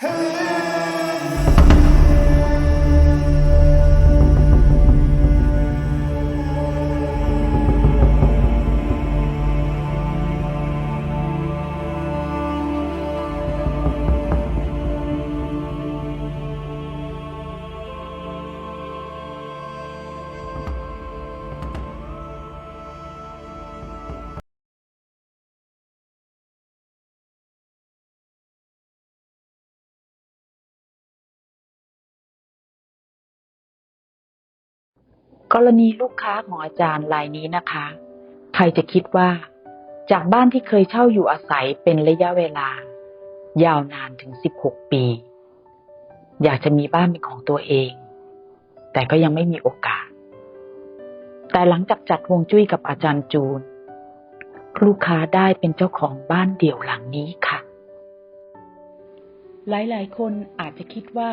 Hey! กรณีลูกค้าของอาจารย์รายนี้นะคะ ใครจะคิดว่า จากบ้านที่เคยเช่าอยู่อาศัยเป็นระยะเวลา ยาวนานถึง 16 ปี อยากจะมีบ้านเป็นของตัวเอง แต่ก็ยังไม่มีโอกาส แต่หลังจากจัดวงจุ้ยกับอาจารย์จูน ลูกค้าได้เป็นเจ้าของบ้านเดี่ยวหลังนี้ค่ะ หลายๆ คนอาจจะคิดว่า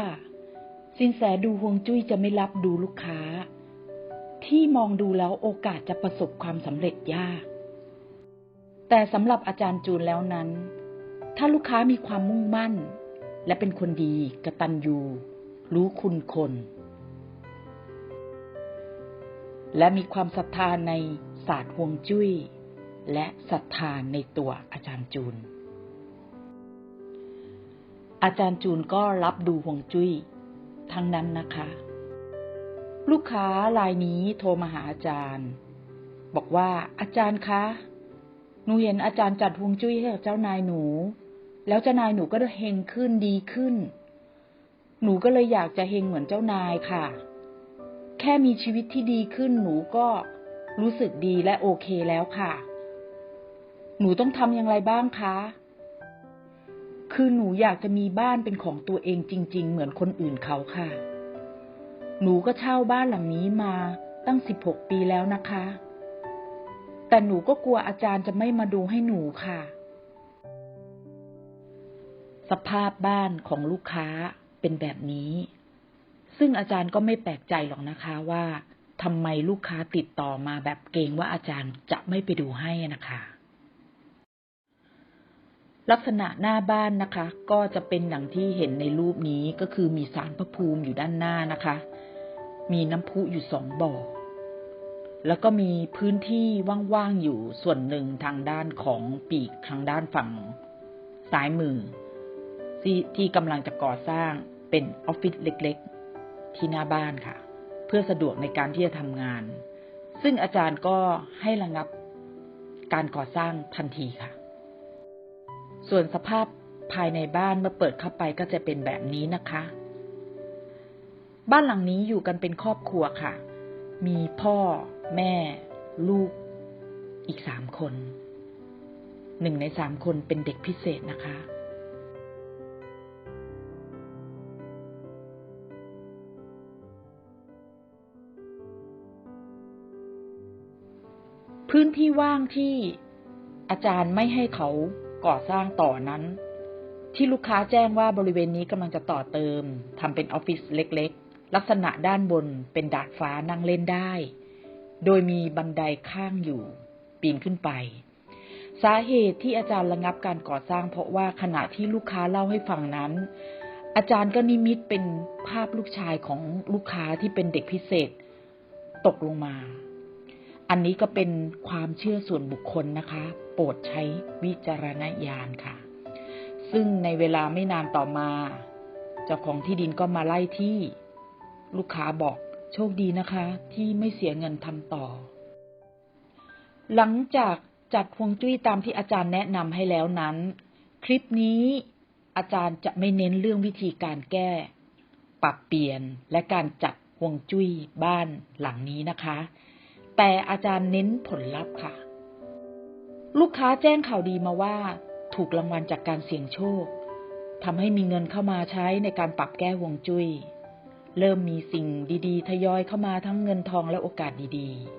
สินแสดูฮวงจุ้ยจะไม่รับดูลูกค้า ที่มองดูแล้วโอกาสจะประสบความสำเร็จยาก แต่สำหรับอาจารย์จูนแล้วนั้น ถ้าลูกค้ามีความมุ่งมั่น และเป็นคนดีกระตัญญูรู้คุณคน และมีความศรัทธาในศาสตร์ฮวงจุ้ย และศรัทธาในตัวอาจารย์จูน อาจารย์จูนก็รับดูฮวงจุ้ยทั้งนั้นนะคะ ลูกค้ารายนี้โทรมาหาอาจารย์ บอกว่าอาจารย์คะ หนูเห็นอาจารย์จัดฮวงจุ้ยให้กับเจ้านายหนู แล้วเจ้านายหนูก็เฮงขึ้นดีขึ้น หนูก็เลยอยากจะเฮงเหมือนเจ้านายค่ะ แค่มีชีวิตที่ดีขึ้นหนูก็รู้สึกดีและโอเคแล้วค่ะ หนูต้องทำอย่างไรบ้างคะ คือหนูอยากจะมีบ้านเป็นของตัวเองจริง ๆ เหมือนคนอื่นเขาค่ะ หนูก็เช่าบ้านหลังนี้มาตั้งสิบหกปีแล้วนะคะ แต่หนูก็กลัวอาจารย์จะไม่มาดูให้หนูค่ะ สภาพบ้านของลูกค้าเป็นแบบนี้ ซึ่งอาจารย์ก็ไม่แปลกใจหรอกนะคะว่าทำไมลูกค้าติดต่อมาแบบเกรงว่าอาจารย์จะไม่ไปดูให้นะคะ ลักษณะหน้าบ้านนะคะ ก็จะเป็นอย่างที่เห็นในรูปนี้ก็คือมีสารพระภูมิอยู่ด้านหน้านะคะ มีน้ำพุอยู่สองบ่อ แล้วก็มีพื้นที่ว่างๆอยู่ส่วนหนึ่งทางด้านของปีกทางด้านฝั่งซ้ายมือที่ที่กำลังจะก่อสร้างเป็นออฟฟิศเล็กๆ ที่หน้าบ้านค่ะ เพื่อสะดวกในการที่จะทำงาน ซึ่งอาจารย์ก็ให้ระงับการก่อสร้างทันทีค่ะ ส่วนสภาพภายในบ้านเมื่อเปิดเข้าไปก็จะเป็นแบบนี้นะคะ บ้านหลังนี้อยู่กันเป็นครอบครัวค่ะ มีพ่อ แม่ ลูก อีกสามคน หนึ่งในสามคนเป็นเด็กพิเศษนะคะ พื้นที่ว่างที่อาจารย์ไม่ให้เขาก่อสร้างต่อนั้น ที่ลูกค้าแจ้งว่าบริเวณนี้กำลังจะต่อเติมทำเป็นออฟฟิศเล็กๆ ลักษณะด้านบนเป็นดาดฟ้านั่งเล่นได้ โดยมีบันไดข้างอยู่ ปีนขึ้นไป สาเหตุที่อาจารย์ระงับการก่อสร้าง เพราะว่าขณะที่ลูกค้าเล่าให้ฟังนั้น อาจารย์ก็นิมิตเป็นภาพลูกชายของลูกค้าที่เป็นเด็กพิเศษ ตกลงมา อันนี้ก็เป็นความเชื่อส่วนบุคคลนะคะ โปรดใช้วิจารณญาณค่ะ ซึ่งในเวลาไม่นานต่อมา เจ้าของที่ดินก็มาไล่ที่ ลูกค้าบอกโชคดีนะคะ ที่ไม่เสียเงินทำต่อ หลังจากจัดฮวงจุ้ยตามที่อาจารย์แนะนำให้แล้วนั้น คลิปนี้อาจารย์จะไม่เน้นเรื่องวิธีการแก้ ปรับเปลี่ยนและการจัดฮวงจุ้ยบ้านหลังนี้นะคะ แต่อาจารย์เน้นผลลัพธ์ค่ะ ลูกค้าแจ้งข่าวดีมาว่า ถูกรางวัลจากการเสี่ยงโชคทำให้มีเงินเข้ามาใช้ในการปรับแก้ฮวงจุ้ย เริ่มมีสิ่งดีๆ ทยอยเข้ามาทั้งเงินทองและโอกาสดีๆ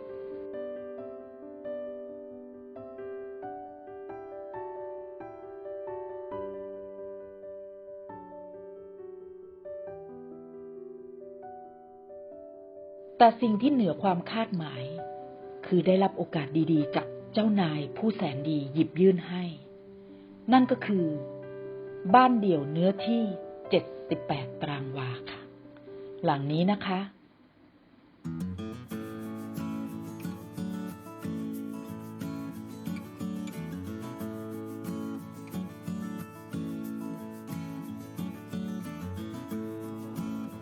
แต่สิ่งที่เหนือความคาดหมาย คือได้รับโอกาสดีๆ จากเจ้านายผู้แสนดีหยิบยื่นให้ นั่นก็คือ บ้านเดี่ยวเนื้อที่ 78 ตารางวาค่ะ หลังนี้นะคะ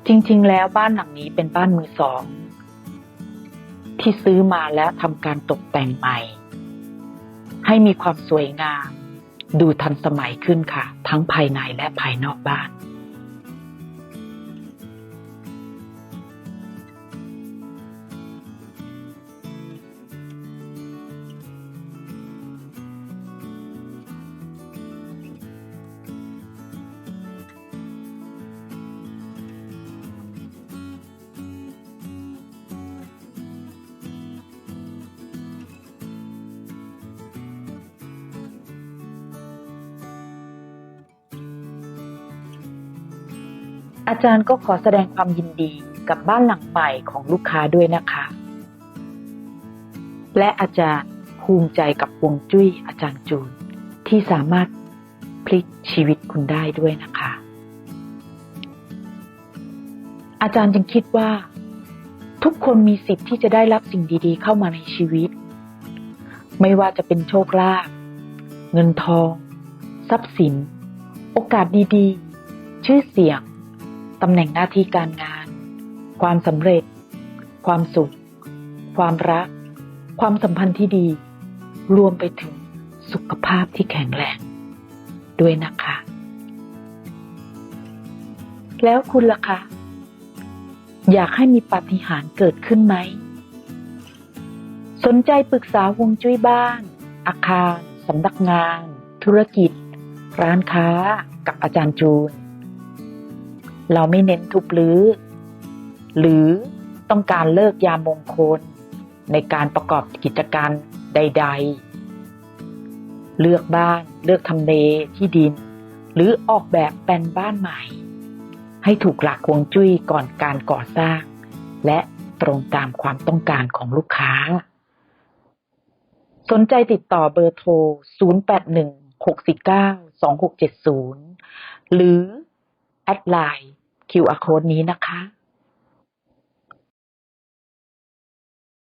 จริงๆ แล้วบ้านหลังนี้เป็นบ้านมือสอง ที่ซื้อมาแล้วทำการตกแต่งใหม่ ให้มีความสวยงาม ดูทันสมัยขึ้นค่ะ ทั้งภายในและภายนอกบ้าน อาจารย์ก็ขอแสดงความยินดีกับบ้านหลังใหม่ของลูกค้าด้วยนะคะ และอาจารย์ภูมิใจกับวงจุ้ยอาจารย์จูนที่สามารถพลิกชีวิตคุณได้ด้วยนะคะ อาจารย์จึงคิดว่า ทุกคนมีสิทธิ์ที่จะได้รับสิ่งดีๆ เข้ามาในชีวิต ไม่ว่าจะเป็นโชคลาภเงินทอง ทรัพย์สิน โอกาสดีๆ ชื่อเสียง ตำแหน่งหน้าที่การงาน ความสำเร็จ ความสุข ความรัก ความสัมพันธ์ที่ดี รวมไปถึงสุขภาพที่แข็งแรง ด้วยนะคะ แล้วคุณล่ะคะ อยากให้มีปาฏิหาริย์เกิดขึ้นไหม สนใจปรึกษาฮวงจุ้ยบ้าน อาคารสำนักงาน ธุรกิจ ร้านค้า กับอาจารย์จูน เราไม่เน้นทุบรื้อ หรือต้องการเลิกยามงคล ในการประกอบกิจการใด ๆ เลือกบ้านเลือกทำเลที่ดิน หรือออกแบบแปลนบ้านใหม่ ให้ถูกหลักฮวงจุ้ยก่อนการก่อสร้าง และตรงตามความต้องการของลูกค้า สนใจติดต่อเบอร์โทร 0816492670 หรือแอดไลน์ QR code นี้นะคะ